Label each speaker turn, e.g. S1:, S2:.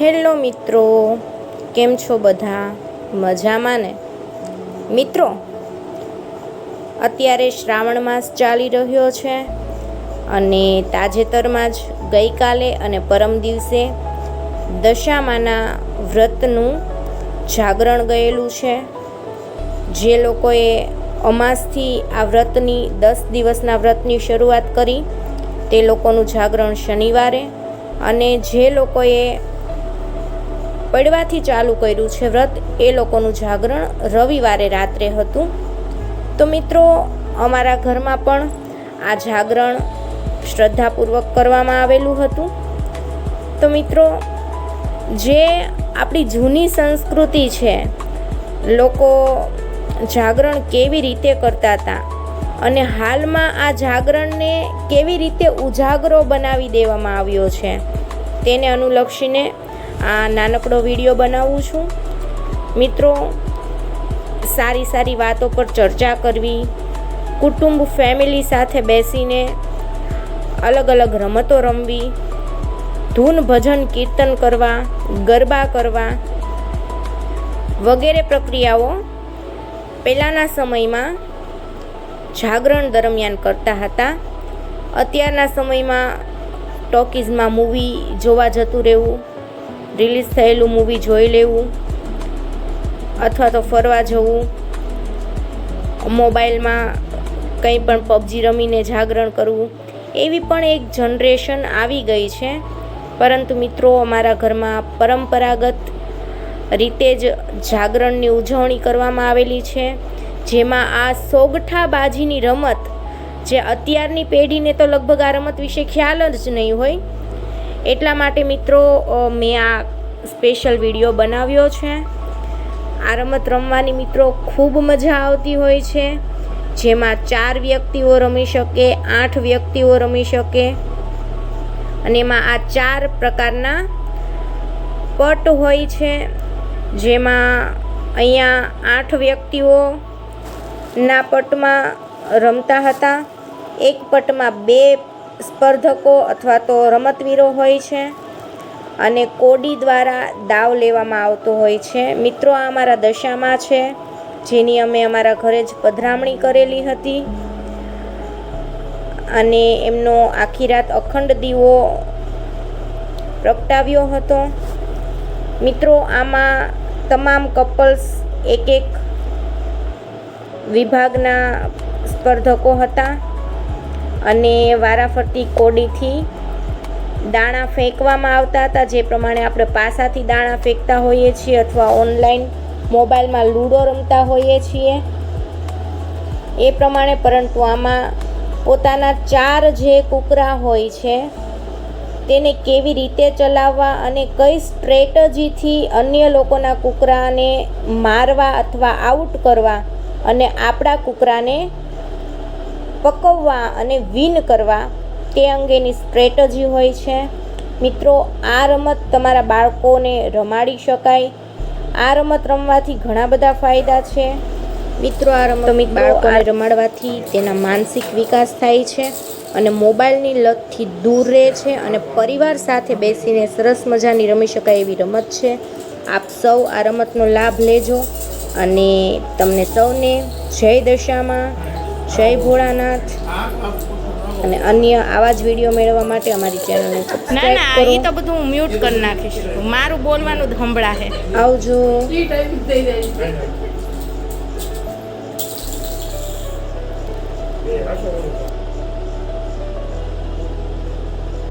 S1: Hello મિત્રો, કેમ છો બધા? મજામાં ને? મિત્રો, અત્યારે શ્રાવણ માસ ચાલી રહ્યો છે અને તાજેતરમાં જ ગઈકાલે અને પરમ દિવસે દશામાના વ્રતનું જાગરણ ગયેલું છે. જે લોકોએ અમાસથી આ વ્રતની, દસ દિવસના વ્રતની શરૂઆત કરી, તે લોકોનું જાગરણ શનિવારે અને જે લોકોએ પડવાથી ચાલુ કર્યું છે વ્રત. એ લોકોનું જાગરણ રવિવારે રાત્રે હતું. તો મિત્રો, અમારા ઘરમાં પણ આ જાગરણ શ્રદ્ધાપૂર્વક કરવામાં આવેલું હતું. તો મિત્રો, જે આપણી જૂની સંસ્કૃતિ છે, લોકો જાગરણ કેવી રીતે કરતા હતા અને હાલમાં આ જાગરણને કેવી રીતે ઉજાગરો બનાવી દેવામાં આવ્યો છે, તેને અનુલક્ષીને આ નાનકડો વીડિયો બનાવું છું. મિત્રો, સારી સારી વાતો પર ચર્ચા કરવી, કુટુંબ, ફેમિલી સાથે બેસીને અલગ અલગ રમતો રમવી, ધૂન ભજન કીર્તન કરવા, ગરબા કરવા વગેરે પ્રક્રિયાઓ પહેલાંના સમયમાં જાગરણ દરમિયાન કરતા હતા. અત્યારના સમયમાં ટોકીઝમાં મૂવી જોવા જતું રહેવું રિલીઝ થયેલું મૂવી જોઈ લેવું અથવા તો ફરવા જવું, મોબાઈલમાં કંઈ પણ પબજી રમીને જાગરણ કરવું, એવી પણ એક જનરેશન આવી ગઈ છે. પરંતુ મિત્રો, અમારા ઘરમાં પરંપરાગત રીતે જ જાગરણની ઉજવણી કરવામાં આવેલી છે. જેમાં આ સોગઠાબાજીની રમત, જે અત્યારની પેઢીને તો લગભગ આ રમત વિશે ખ્યાલ જ નહીં હોય એટલા માટે મિત્રો મેં આ સ્પેશિયલ વીડિયો બનાવ્યો છે. આ રમત રમવાની મિત્રો ખૂબ મજા આવતી હોય છે. જેમાં ચાર વ્યક્તિઓ રમી શકે, આઠ વ્યક્તિઓ રમી શકે. અને એમાં આ ચાર પ્રકારના પટ હોય છે. જેમાં અહીંયા આઠ વ્યક્તિઓના પટમાં રમતા હતા. એક પટમાં બે સ્પર્ધકો અથવા તો રમતવીરો હોય છે અને કોડી દ્વારા દાવ લેવામાં આવતો હોય છે. મિત્રો, આ અમારા દશામાં છે, જેની અમે અમારા ઘરે જ પધરામણી કરેલી હતી. અને એમનો આખી રાત અખંડ દીવો પ્રગટાવ્યો હતો. મિત્રો, આમાં તમામ કપલ્સ એક એક વિભાગના સ્પર્ધકો હતા. અને વારાફરતી કોડીથી દાણા ફેંકવામાં આવતા હતા, જે પ્રમાણે આપણે પાસાથી દાણા ફેંકતા હોઈએ છીએ અથવા ઓનલાઈન મોબાઈલમાં લૂડો રમતા હોઈએ છીએ. એ પ્રમાણે પરંતુ આમાં પોતાના ચાર જે કૂકરા હોય છે, તેને કેવી રીતે ચલાવવા અને કઈ સ્ટ્રેટજીથી અન્ય લોકોના કૂકરાને મારવા અથવા આઉટ કરવા અને આપણા કૂકરાને પકવવા અને વિન કરવા તે અંગેની સ્ટ્રેટજી હોય છે. મિત્રો આ રમત તમારા બાળકોને રમાડી શકાય. આ રમત રમવાથી ઘણા બધા ફાયદા છે. મિત્રો આ રમત મિત બાળકોને રમાડવાથી તેના માનસિક વિકાસ થાય છે અને મોબાઈલની લતથી દૂર રહે છે અને પરિવાર સાથે બેસીને સરસ મજાની રમી શકાય એવી રમત છે. આપ સૌ આ રમતનો લાભ લેજો અને તમને સૌને જય દશામાં જય ભોળાનાથ. અને અન્ય આવા જ વીડિયો મેળવવા માટે અમારી ચેનલને
S2: ના ના એ તો બધું હું મ્યુટ કરી નાખીશ. મારું બોલવાનું જ સંભળાશે
S1: આવજો.
S3: એ